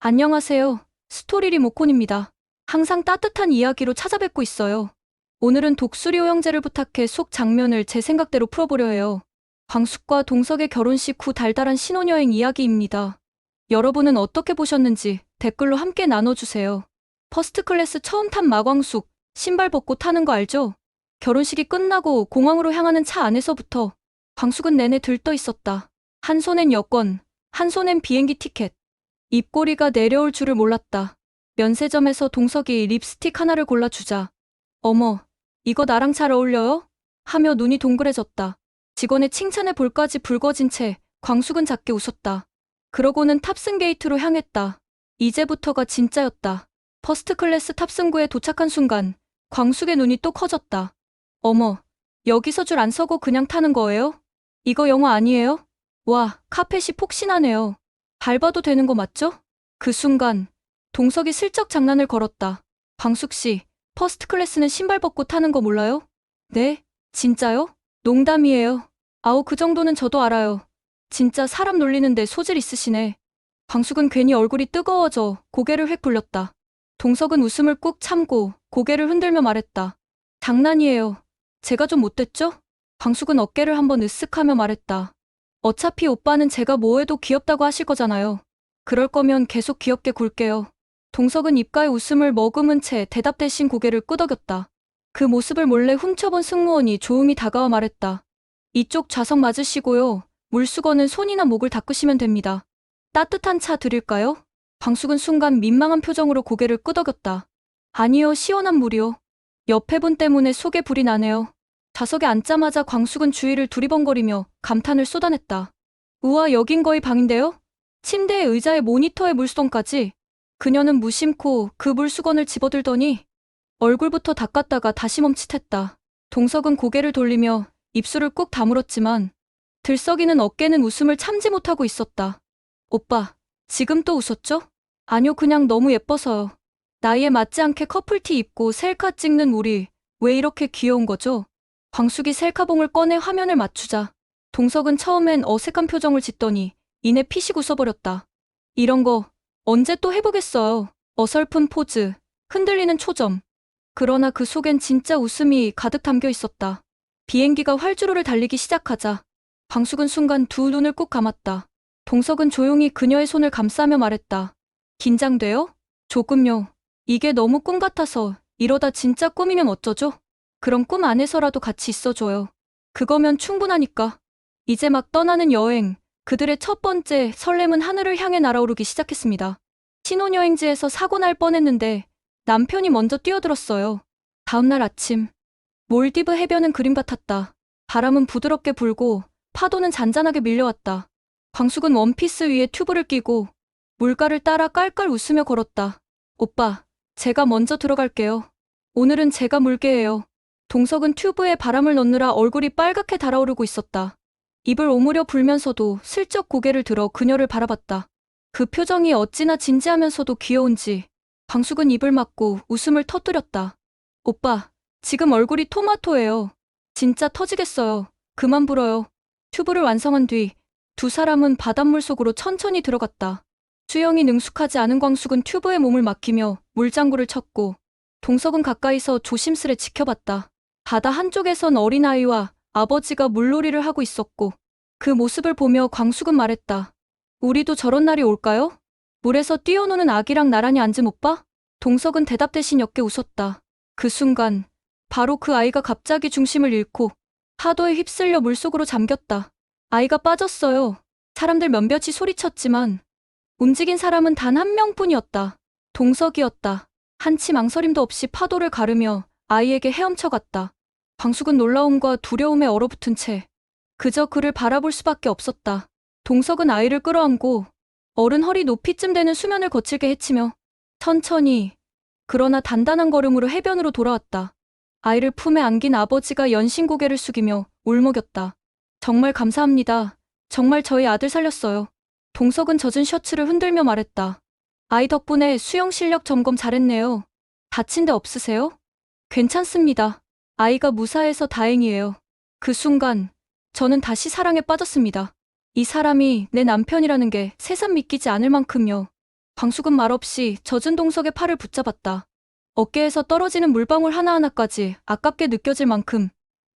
안녕하세요. 스토리리 모콘입니다. 항상 따뜻한 이야기로 찾아뵙고 있어요. 오늘은 독수리 오영재를 부탁해 속 장면을 제 생각대로 풀어보려 해요. 광숙과 동석의 결혼식 후 달달한 신혼여행 이야기입니다. 여러분은 어떻게 보셨는지 댓글로 함께 나눠주세요. 퍼스트 클래스 처음 탄 마광숙, 신발 벗고 타는 거 알죠? 결혼식이 끝나고 공항으로 향하는 차 안에서부터 광숙은 내내 들떠 있었다. 한 손엔 여권, 한 손엔 비행기 티켓. 입꼬리가 내려올 줄을 몰랐다. 면세점에서 동석이 립스틱 하나를 골라주자. 어머, 이거 나랑 잘 어울려요? 하며 눈이 동그래졌다. 직원의 칭찬에 볼까지 붉어진 채 광숙은 작게 웃었다. 그러고는 탑승 게이트로 향했다. 이제부터가 진짜였다. 퍼스트 클래스 탑승구에 도착한 순간 광숙의 눈이 또 커졌다. 어머, 여기서 줄 안 서고 그냥 타는 거예요? 이거 영화 아니에요? 와, 카펫이 폭신하네요. 밟아도 되는 거 맞죠? 그 순간 동석이 슬쩍 장난을 걸었다. 광숙 씨, 퍼스트 클래스는 신발 벗고 타는 거 몰라요? 네? 진짜요? 농담이에요. 아우 그 정도는 저도 알아요. 진짜 사람 놀리는데 소질 있으시네. 광숙은 괜히 얼굴이 뜨거워져 고개를 획 굴렸다. 동석은 웃음을 꾹 참고 고개를 흔들며 말했다. 장난이에요. 제가 좀 못됐죠? 광숙은 어깨를 한번 으쓱하며 말했다. 어차피 오빠는 제가 뭐해도 귀엽다고 하실 거잖아요. 그럴 거면 계속 귀엽게 굴게요. 동석은 입가에 웃음을 머금은 채 대답 대신 고개를 끄덕였다. 그 모습을 몰래 훔쳐본 승무원이 조용히 다가와 말했다. 이쪽 좌석 맞으시고요. 물수건은 손이나 목을 닦으시면 됩니다. 따뜻한 차 드릴까요? 광숙은 순간 민망한 표정으로 고개를 끄덕였다. 아니요, 시원한 물이요. 옆에 분 때문에 속에 불이 나네요. 좌석에 앉자마자 광숙은 주위를 두리번거리며 감탄을 쏟아냈다. 우와, 여긴 거의 방인데요? 침대에 의자에 모니터에 물수건까지. 그녀는 무심코 그 물수건을 집어들더니 얼굴부터 닦았다가 다시 멈칫했다. 동석은 고개를 돌리며 입술을 꾹 다물었지만 들썩이는 어깨는 웃음을 참지 못하고 있었다. 오빠, 지금 또 웃었죠? 아니요, 그냥 너무 예뻐서요. 나이에 맞지 않게 커플티 입고 셀카 찍는 우리 왜 이렇게 귀여운 거죠? 광숙이 셀카봉을 꺼내 화면을 맞추자 동석은 처음엔 어색한 표정을 짓더니 이내 피식 웃어버렸다. 이런 거 언제 또 해보겠어요. 어설픈 포즈, 흔들리는 초점. 그러나 그 속엔 진짜 웃음이 가득 담겨 있었다. 비행기가 활주로를 달리기 시작하자 광숙은 순간 두 눈을 꾹 감았다. 동석은 조용히 그녀의 손을 감싸며 말했다. 긴장돼요? 조금요. 이게 너무 꿈 같아서 이러다 진짜 꿈이면 어쩌죠? 그럼 꿈 안에서라도 같이 있어줘요. 그거면 충분하니까. 이제 막 떠나는 여행, 그들의 첫 번째 설렘은 하늘을 향해 날아오르기 시작했습니다. 신혼여행지에서 사고 날 뻔했는데 남편이 먼저 뛰어들었어요. 다음날 아침, 몰디브 해변은 그림 같았다. 바람은 부드럽게 불고 파도는 잔잔하게 밀려왔다. 광숙은 원피스 위에 튜브를 끼고 물가를 따라 깔깔 웃으며 걸었다. 오빠, 제가 먼저 들어갈게요. 오늘은 제가 물게예요. 동석은 튜브에 바람을 넣느라 얼굴이 빨갛게 달아오르고 있었다. 입을 오므려 불면서도 슬쩍 고개를 들어 그녀를 바라봤다. 그 표정이 어찌나 진지하면서도 귀여운지 광숙은 입을 막고 웃음을 터뜨렸다. 오빠, 지금 얼굴이 토마토예요. 진짜 터지겠어요. 그만 불어요. 튜브를 완성한 뒤 두 사람은 바닷물 속으로 천천히 들어갔다. 수영이 능숙하지 않은 광숙은 튜브에 몸을 맡기며 물장구를 쳤고 동석은 가까이서 조심스레 지켜봤다. 바다 한쪽에선 어린아이와 아버지가 물놀이를 하고 있었고 그 모습을 보며 광숙은 말했다. 우리도 저런 날이 올까요? 물에서 뛰어노는 아기랑 나란히 앉은 오빠? 동석은 대답 대신 옅게 웃었다. 그 순간 바로 그 아이가 갑자기 중심을 잃고 파도에 휩쓸려 물속으로 잠겼다. 아이가 빠졌어요. 사람들 몇몇이 소리쳤지만 움직인 사람은 단 한 명뿐이었다. 동석이었다. 한치 망설임도 없이 파도를 가르며 아이에게 헤엄쳐갔다. 광숙은 놀라움과 두려움에 얼어붙은 채 그저 그를 바라볼 수밖에 없었다. 동석은 아이를 끌어안고 어른 허리 높이쯤 되는 수면을 거칠게 헤치며 천천히 그러나 단단한 걸음으로 해변으로 돌아왔다. 아이를 품에 안긴 아버지가 연신 고개를 숙이며 울먹였다. 정말 감사합니다. 정말 저희 아들 살렸어요. 동석은 젖은 셔츠를 흔들며 말했다. 아이 덕분에 수영 실력 점검 잘했네요. 다친 데 없으세요? 괜찮습니다. 아이가 무사해서 다행이에요. 그 순간 저는 다시 사랑에 빠졌습니다. 이 사람이 내 남편이라는 게 새삼 믿기지 않을 만큼요. 광숙은 말없이 젖은 동석의 팔을 붙잡았다. 어깨에서 떨어지는 물방울 하나하나까지 아깝게 느껴질 만큼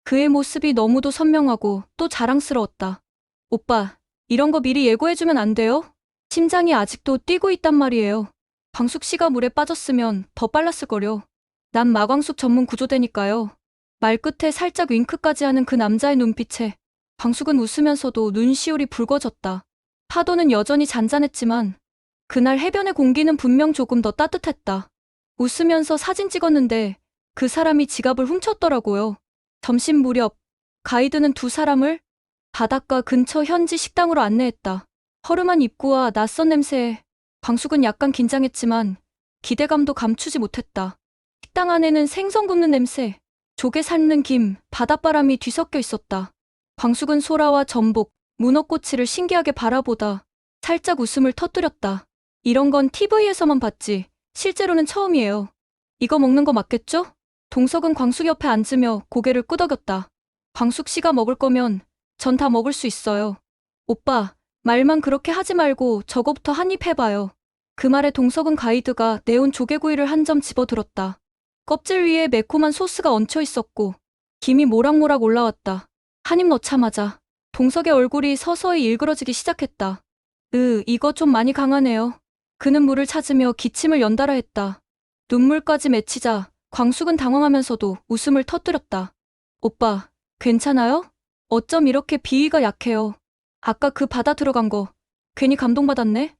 그의 모습이 너무도 선명하고 또 자랑스러웠다. 오빠, 이런 거 미리 예고해주면 안 돼요? 심장이 아직도 뛰고 있단 말이에요. 광숙 씨가 물에 빠졌으면 더 빨랐을 거려. 난 마광숙 전문 구조대니까요. 말끝에 살짝 윙크까지 하는 그 남자의 눈빛에 광숙은 웃으면서도 눈시울이 붉어졌다. 파도는 여전히 잔잔했지만 그날 해변의 공기는 분명 조금 더 따뜻했다. 웃으면서 사진 찍었는데 그 사람이 지갑을 훔쳤더라고요. 점심 무렵 가이드는 두 사람을 바닷가 근처 현지 식당으로 안내했다. 허름한 입구와 낯선 냄새에 광숙은 약간 긴장했지만 기대감도 감추지 못했다. 식당 안에는 생선 굽는 냄새, 조개 삶는 김, 바닷바람이 뒤섞여 있었다. 광숙은 소라와 전복, 문어꼬치를 신기하게 바라보다 살짝 웃음을 터뜨렸다. 이런 건 TV에서만 봤지 실제로는 처음이에요. 이거 먹는 거 맞겠죠? 동석은 광숙 옆에 앉으며 고개를 끄덕였다. 광숙 씨가 먹을 거면 전 다 먹을 수 있어요. 오빠, 말만 그렇게 하지 말고 저거부터 한 입 해봐요. 그 말에 동석은 가이드가 내온 조개구이를 한 점 집어들었다. 껍질 위에 매콤한 소스가 얹혀 있었고 김이 모락모락 올라왔다. 한 입 넣자마자 동석의 얼굴이 서서히 일그러지기 시작했다. 으, 이거 좀 많이 강하네요. 그는 물을 찾으며 기침을 연달아 했다. 눈물까지 맺히자 광숙은 당황하면서도 웃음을 터뜨렸다. 오빠, 괜찮아요? 어쩜 이렇게 비위가 약해요. 아까 그 바다 들어간 거 괜히 감동받았네.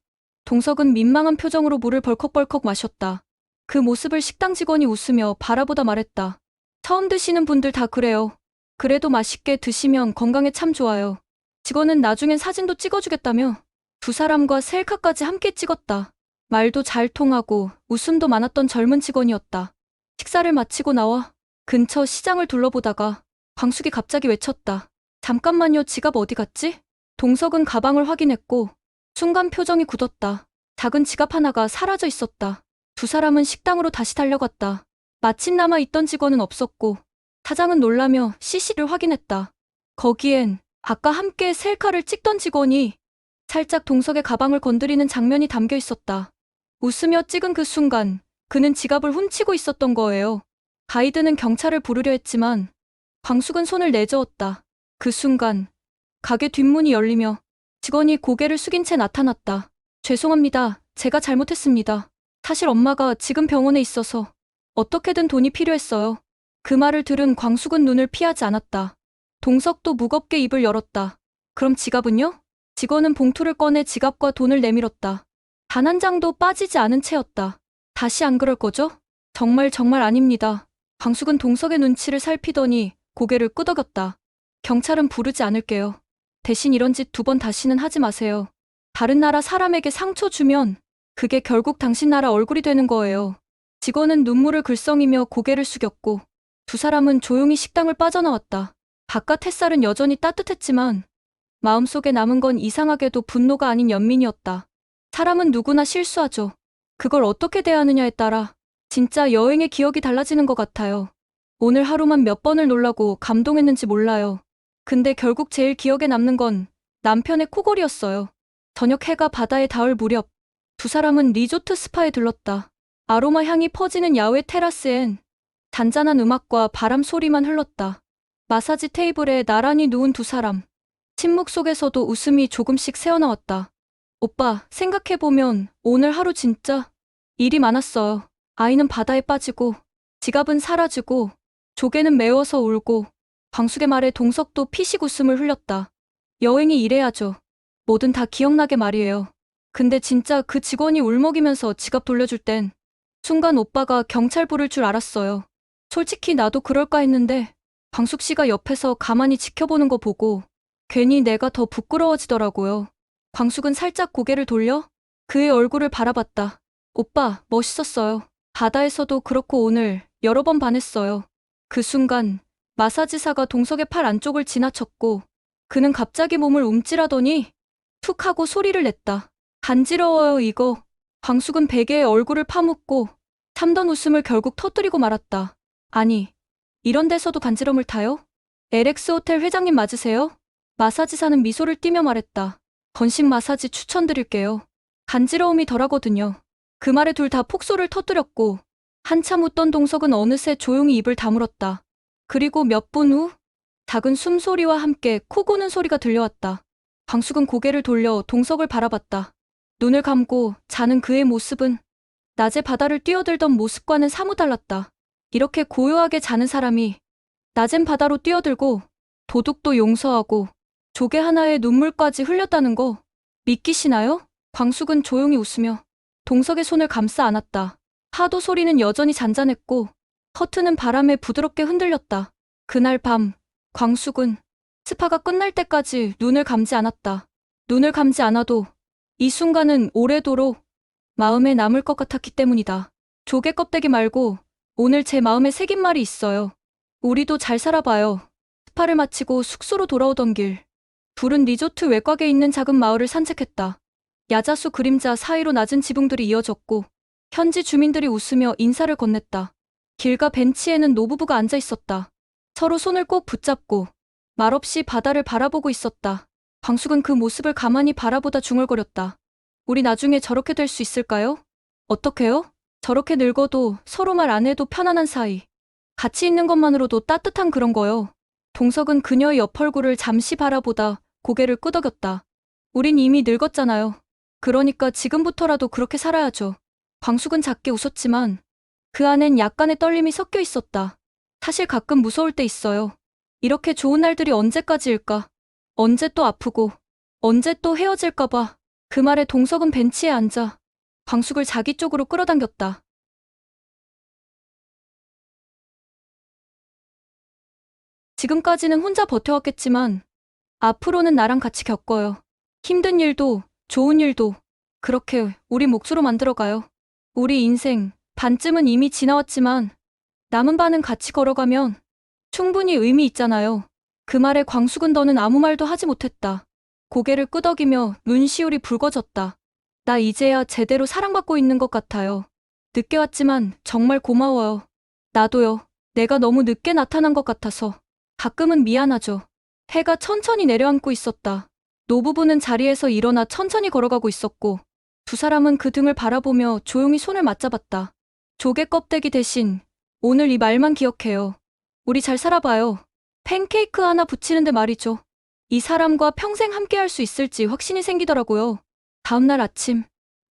동석은 민망한 표정으로 물을 벌컥벌컥 마셨다. 그 모습을 식당 직원이 웃으며 바라보다 말했다. 처음 드시는 분들 다 그래요. 그래도 맛있게 드시면 건강에 참 좋아요. 직원은 나중엔 사진도 찍어주겠다며 두 사람과 셀카까지 함께 찍었다. 말도 잘 통하고 웃음도 많았던 젊은 직원이었다. 식사를 마치고 나와 근처 시장을 둘러보다가 광숙이 갑자기 외쳤다. 잠깐만요, 지갑 어디 갔지? 동석은 가방을 확인했고 순간 표정이 굳었다. 작은 지갑 하나가 사라져 있었다. 두 사람은 식당으로 다시 달려갔다. 마침 남아 있던 직원은 없었고 사장은 놀라며 CC를 확인했다. 거기엔 아까 함께 셀카를 찍던 직원이 살짝 동석의 가방을 건드리는 장면이 담겨 있었다. 웃으며 찍은 그 순간 그는 지갑을 훔치고 있었던 거예요. 가이드는 경찰을 부르려 했지만 광숙은 손을 내저었다. 그 순간 가게 뒷문이 열리며 직원이 고개를 숙인 채 나타났다. 죄송합니다. 제가 잘못했습니다. 사실 엄마가 지금 병원에 있어서 어떻게든 돈이 필요했어요. 그 말을 들은 광숙은 눈을 피하지 않았다. 동석도 무겁게 입을 열었다. 그럼 지갑은요? 직원은 봉투를 꺼내 지갑과 돈을 내밀었다. 단 한 장도 빠지지 않은 채였다. 다시 안 그럴 거죠? 정말 정말 아닙니다. 광숙은 동석의 눈치를 살피더니 고개를 끄덕였다. 경찰은 부르지 않을게요. 대신 이런 짓 두 번 다시는 하지 마세요. 다른 나라 사람에게 상처 주면 그게 결국 당신 나라 얼굴이 되는 거예요. 직원은 눈물을 글썽이며 고개를 숙였고 두 사람은 조용히 식당을 빠져나왔다. 바깥 햇살은 여전히 따뜻했지만 마음속에 남은 건 이상하게도 분노가 아닌 연민이었다. 사람은 누구나 실수하죠. 그걸 어떻게 대하느냐에 따라 진짜 여행의 기억이 달라지는 것 같아요. 오늘 하루만 몇 번을 놀라고 감동했는지 몰라요. 근데 결국 제일 기억에 남는 건 남편의 코골이였어요. 저녁 해가 바다에 닿을 무렵 두 사람은 리조트 스파에 들렀다. 아로마 향이 퍼지는 야외 테라스엔 잔잔한 음악과 바람 소리만 흘렀다. 마사지 테이블에 나란히 누운 두 사람. 침묵 속에서도 웃음이 조금씩 새어나왔다. 오빠, 생각해보면 오늘 하루 진짜 일이 많았어요. 아이는 바다에 빠지고, 지갑은 사라지고, 조개는 매워서 울고, 광숙의 말에 동석도 피식 웃음을 흘렸다. 여행이 이래야죠. 뭐든 다 기억나게 말이에요. 근데 진짜 그 직원이 울먹이면서 지갑 돌려줄 땐 순간 오빠가 경찰 부를 줄 알았어요. 솔직히 나도 그럴까 했는데 광숙 씨가 옆에서 가만히 지켜보는 거 보고 괜히 내가 더 부끄러워지더라고요. 광숙은 살짝 고개를 돌려 그의 얼굴을 바라봤다. 오빠, 멋있었어요. 바다에서도 그렇고 오늘 여러 번 반했어요. 그 순간 마사지사가 동석의 팔 안쪽을 지나쳤고 그는 갑자기 몸을 움찔하더니 툭 하고 소리를 냈다. 간지러워요 이거. 광숙은 베개에 얼굴을 파묻고 참던 웃음을 결국 터뜨리고 말았다. 아니, 이런 데서도 간지럼을 타요? LX 호텔 회장님 맞으세요? 마사지사는 미소를 띠며 말했다. 건식 마사지 추천드릴게요. 간지러움이 덜하거든요. 그 말에 둘 다 폭소를 터뜨렸고 한참 웃던 동석은 어느새 조용히 입을 다물었다. 그리고 몇 분 후 작은 숨소리와 함께 코 고는 소리가 들려왔다. 광숙은 고개를 돌려 동석을 바라봤다. 눈을 감고 자는 그의 모습은 낮에 바다를 뛰어들던 모습과는 사뭇 달랐다. 이렇게 고요하게 자는 사람이 낮엔 바다로 뛰어들고 도둑도 용서하고 조개 하나에 눈물까지 흘렸다는 거 믿기시나요? 광숙은 조용히 웃으며 동석의 손을 감싸 안았다. 파도 소리는 여전히 잔잔했고 커트는 바람에 부드럽게 흔들렸다. 그날 밤 광숙은 스파가 끝날 때까지 눈을 감지 않았다. 눈을 감지 않아도 이 순간은 오래도록 마음에 남을 것 같았기 때문이다. 조개 껍데기 말고 오늘 제 마음에 새긴 말이 있어요. 우리도 잘 살아봐요. 스파를 마치고 숙소로 돌아오던 길. 둘은 리조트 외곽에 있는 작은 마을을 산책했다. 야자수 그림자 사이로 낮은 지붕들이 이어졌고 현지 주민들이 웃으며 인사를 건넸다. 길가 벤치에는 노부부가 앉아 있었다. 서로 손을 꼭 붙잡고 말없이 바다를 바라보고 있었다. 광숙은 그 모습을 가만히 바라보다 중얼거렸다. 우리 나중에 저렇게 될 수 있을까요? 어떻게요? 저렇게 늙어도 서로 말 안 해도 편안한 사이. 같이 있는 것만으로도 따뜻한 그런 거요. 동석은 그녀의 옆 얼굴을 잠시 바라보다 고개를 끄덕였다. 우린 이미 늙었잖아요. 그러니까 지금부터라도 그렇게 살아야죠. 광숙은 작게 웃었지만 그 안엔 약간의 떨림이 섞여 있었다. 사실 가끔 무서울 때 있어요. 이렇게 좋은 날들이 언제까지일까? 언제 또 아프고, 언제 또 헤어질까봐. 그 말에 동석은 벤치에 앉아 광숙을 자기 쪽으로 끌어당겼다. 지금까지는 혼자 버텨왔겠지만 앞으로는 나랑 같이 겪어요. 힘든 일도 좋은 일도 그렇게 우리 몫으로 만들어가요. 우리 인생 반쯤은 이미 지나왔지만 남은 반은 같이 걸어가면 충분히 의미 있잖아요. 그 말에 광숙은 더는 아무 말도 하지 못했다. 고개를 끄덕이며 눈시울이 붉어졌다. 나 이제야 제대로 사랑받고 있는 것 같아요. 늦게 왔지만 정말 고마워요. 나도요. 내가 너무 늦게 나타난 것 같아서 가끔은 미안하죠. 해가 천천히 내려앉고 있었다. 노부부는 자리에서 일어나 천천히 걸어가고 있었고 두 사람은 그 등을 바라보며 조용히 손을 맞잡았다. 조개 껍데기 대신 오늘 이 말만 기억해요. 우리 잘 살아봐요. 팬케이크 하나 붙이는데 말이죠. 이 사람과 평생 함께 할 수 있을지 확신이 생기더라고요. 다음날 아침,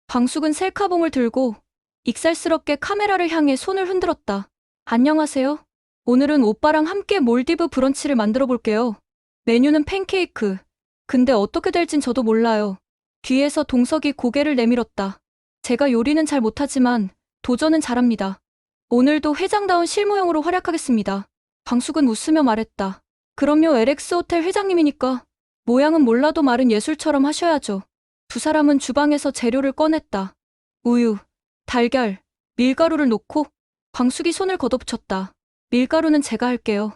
광숙은 셀카봉을 들고 익살스럽게 카메라를 향해 손을 흔들었다. 안녕하세요. 오늘은 오빠랑 함께 몰디브 브런치를 만들어 볼게요. 메뉴는 팬케이크. 근데 어떻게 될진 저도 몰라요. 뒤에서 동석이 고개를 내밀었다. 제가 요리는 잘 못하지만 도전은 잘합니다. 오늘도 회장다운 실무용으로 활약하겠습니다. 광숙은 웃으며 말했다. 그럼요, LX 호텔 회장님이니까. 모양은 몰라도 말은 예술처럼 하셔야죠. 두 사람은 주방에서 재료를 꺼냈다. 우유, 달걀, 밀가루를 놓고 광숙이 손을 걷어붙였다. 밀가루는 제가 할게요.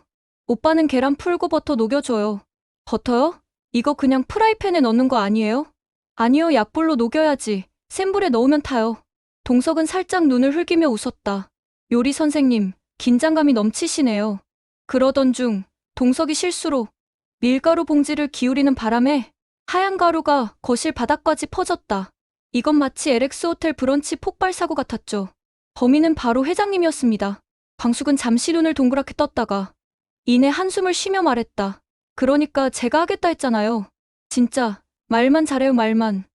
오빠는 계란 풀고 버터 녹여줘요. 버터요? 이거 그냥 프라이팬에 넣는 거 아니에요? 아니요, 약불로 녹여야지. 센 불에 넣으면 타요. 동석은 살짝 눈을 흘기며 웃었다. 요리 선생님, 긴장감이 넘치시네요. 그러던 중 동석이 실수로 밀가루 봉지를 기울이는 바람에 하얀 가루가 거실 바닥까지 퍼졌다. 이건 마치 LX 호텔 브런치 폭발 사고 같았죠. 범인은 바로 회장님이었습니다. 광숙은 잠시 눈을 동그랗게 떴다가 이내 한숨을 쉬며 말했다. 그러니까 제가 하겠다 했잖아요. 진짜 말만 잘해요 말만.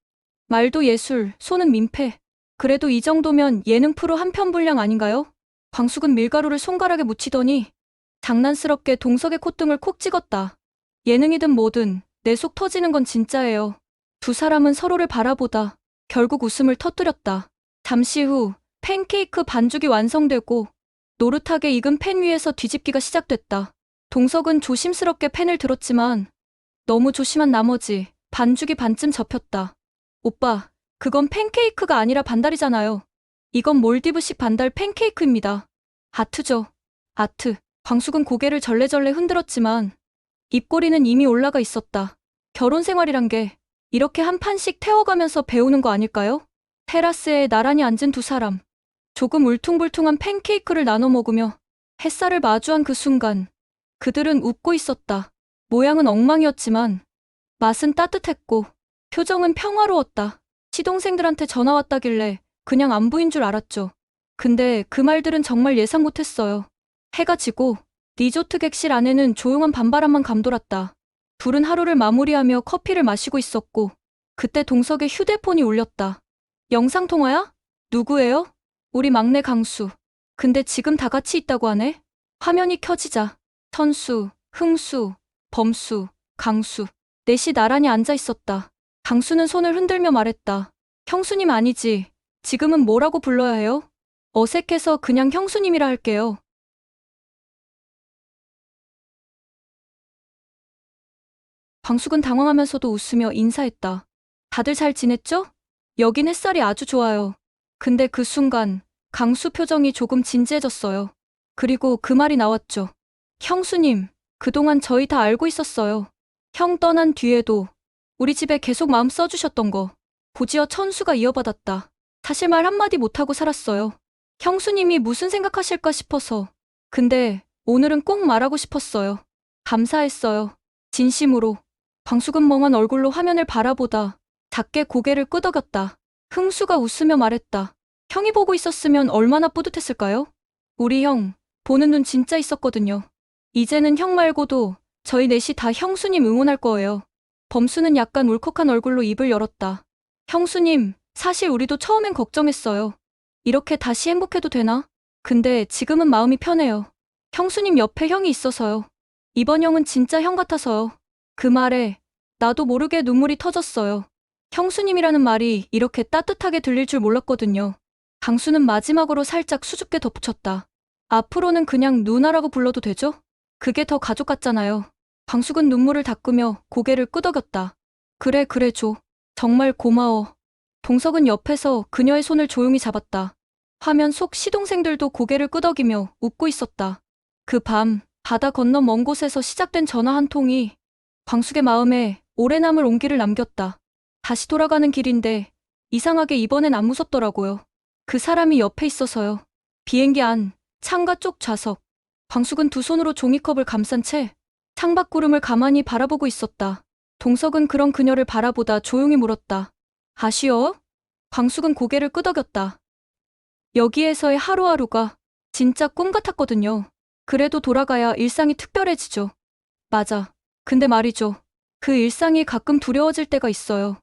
말도 예술, 손은 민폐. 그래도 이 정도면 예능 프로 한 편 분량 아닌가요? 광숙은 밀가루를 손가락에 묻히더니 장난스럽게 동석의 콧등을 콕 찍었다. 예능이든 뭐든 내 속 터지는 건 진짜예요. 두 사람은 서로를 바라보다 결국 웃음을 터뜨렸다. 잠시 후 팬케이크 반죽이 완성되고 노릇하게 익은 팬 위에서 뒤집기가 시작됐다. 동석은 조심스럽게 팬을 들었지만 너무 조심한 나머지 반죽이 반쯤 접혔다. 오빠, 그건 팬케이크가 아니라 반달이잖아요. 이건 몰디브식 반달 팬케이크입니다. 아트죠. 아트. 광숙은 고개를 절레절레 흔들었지만 입꼬리는 이미 올라가 있었다. 결혼 생활이란 게 이렇게 한 판씩 태워가면서 배우는 거 아닐까요? 테라스에 나란히 앉은 두 사람. 조금 울퉁불퉁한 팬케이크를 나눠 먹으며 햇살을 마주한 그 순간 그들은 웃고 있었다. 모양은 엉망이었지만 맛은 따뜻했고 표정은 평화로웠다. 시동생들한테 전화 왔다길래 그냥 안부인 줄 알았죠. 근데 그 말들은 정말 예상 못했어요. 해가 지고 리조트 객실 안에는 조용한 밤바람만 감돌았다. 둘은 하루를 마무리하며 커피를 마시고 있었고 그때 동석의 휴대폰이 울렸다. 영상통화야? 누구예요? 우리 막내 강수. 근데 지금 다 같이 있다고 하네? 화면이 켜지자 선수, 흥수, 범수, 강수 넷이 나란히 앉아 있었다. 강수는 손을 흔들며 말했다. 형수님 아니지. 지금은 뭐라고 불러야 해요? 어색해서 그냥 형수님이라 할게요. 광숙은 당황하면서도 웃으며 인사했다. 다들 잘 지냈죠? 여긴 햇살이 아주 좋아요. 근데 그 순간 강수 표정이 조금 진지해졌어요. 그리고 그 말이 나왔죠. 형수님, 그동안 저희 다 알고 있었어요. 형 떠난 뒤에도 우리 집에 계속 마음 써주셨던 거. 고지어 천수가 이어받았다. 사실 말 한마디 못하고 살았어요. 형수님이 무슨 생각하실까 싶어서. 근데 오늘은 꼭 말하고 싶었어요. 감사했어요. 진심으로. 광숙은 멍한 얼굴로 화면을 바라보다 작게 고개를 끄덕였다. 흥수가 웃으며 말했다. 형이 보고 있었으면 얼마나 뿌듯했을까요? 우리 형, 보는 눈 진짜 있었거든요. 이제는 형 말고도 저희 넷이 다 형수님 응원할 거예요. 범수는 약간 울컥한 얼굴로 입을 열었다. 형수님, 사실 우리도 처음엔 걱정했어요. 이렇게 다시 행복해도 되나? 근데 지금은 마음이 편해요. 형수님 옆에 형이 있어서요. 이번 형은 진짜 형 같아서요. 그 말에 나도 모르게 눈물이 터졌어요. 형수님이라는 말이 이렇게 따뜻하게 들릴 줄 몰랐거든요. 강수는 마지막으로 살짝 수줍게 덧붙였다. 앞으로는 그냥 누나라고 불러도 되죠? 그게 더 가족 같잖아요. 광숙은 눈물을 닦으며 고개를 끄덕였다. 그래, 그래, 줘. 정말 고마워. 동석은 옆에서 그녀의 손을 조용히 잡았다. 화면 속 시동생들도 고개를 끄덕이며 웃고 있었다. 그 밤, 바다 건너 먼 곳에서 시작된 전화 한 통이 광숙의 마음에 오래 남을 온기를 남겼다. 다시 돌아가는 길인데 이상하게 이번엔 안 무섭더라고요. 그 사람이 옆에 있어서요. 비행기 안, 창가 쪽 좌석. 광숙은 두 손으로 종이컵을 감싼 채 창밖구름을 가만히 바라보고 있었다. 동석은 그런 그녀를 바라보다 조용히 물었다. 아쉬워? 광숙은 고개를 끄덕였다. 여기에서의 하루하루가 진짜 꿈 같았거든요. 그래도 돌아가야 일상이 특별해지죠. 맞아. 근데 말이죠. 그 일상이 가끔 두려워질 때가 있어요.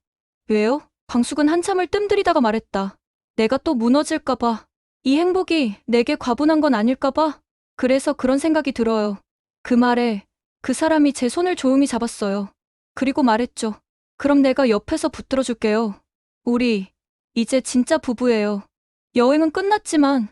왜요? 광숙은 한참을 뜸들이다가 말했다. 내가 또 무너질까봐. 이 행복이 내게 과분한 건 아닐까봐. 그래서 그런 생각이 들어요. 그 말에 그 사람이 제 손을 조용히 잡았어요. 그리고 말했죠. 그럼 내가 옆에서 붙들어 줄게요. 우리 이제 진짜 부부예요. 여행은 끝났지만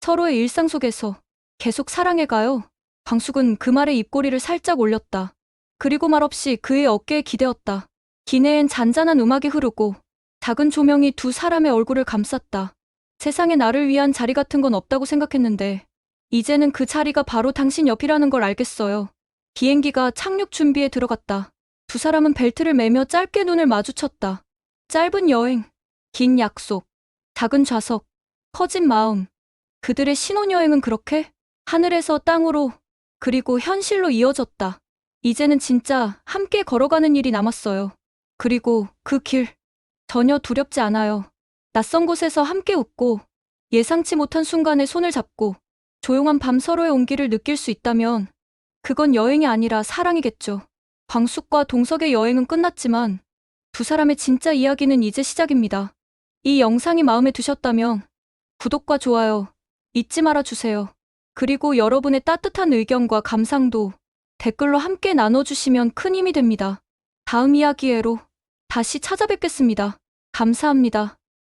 서로의 일상 속에서 계속 사랑해 가요. 광숙은 그 말에 입꼬리를 살짝 올렸다. 그리고 말없이 그의 어깨에 기대었다. 기내엔 잔잔한 음악이 흐르고 작은 조명이 두 사람의 얼굴을 감쌌다. 세상에 나를 위한 자리 같은 건 없다고 생각했는데 이제는 그 자리가 바로 당신 옆이라는 걸 알겠어요. 비행기가 착륙 준비에 들어갔다. 두 사람은 벨트를 매며 짧게 눈을 마주쳤다. 짧은 여행, 긴 약속, 작은 좌석, 커진 마음. 그들의 신혼여행은 그렇게 하늘에서 땅으로 그리고 현실로 이어졌다. 이제는 진짜 함께 걸어가는 일이 남았어요. 그리고 그 길 전혀 두렵지 않아요. 낯선 곳에서 함께 웃고 예상치 못한 순간에 손을 잡고 조용한 밤 서로의 온기를 느낄 수 있다면 그건 여행이 아니라 사랑이겠죠. 광숙과 동석의 여행은 끝났지만 두 사람의 진짜 이야기는 이제 시작입니다. 이 영상이 마음에 드셨다면 구독과 좋아요 잊지 말아 주세요. 그리고 여러분의 따뜻한 의견과 감상도 댓글로 함께 나눠주시면 큰 힘이 됩니다. 다음 이야기에로 다시 찾아뵙겠습니다. 감사합니다.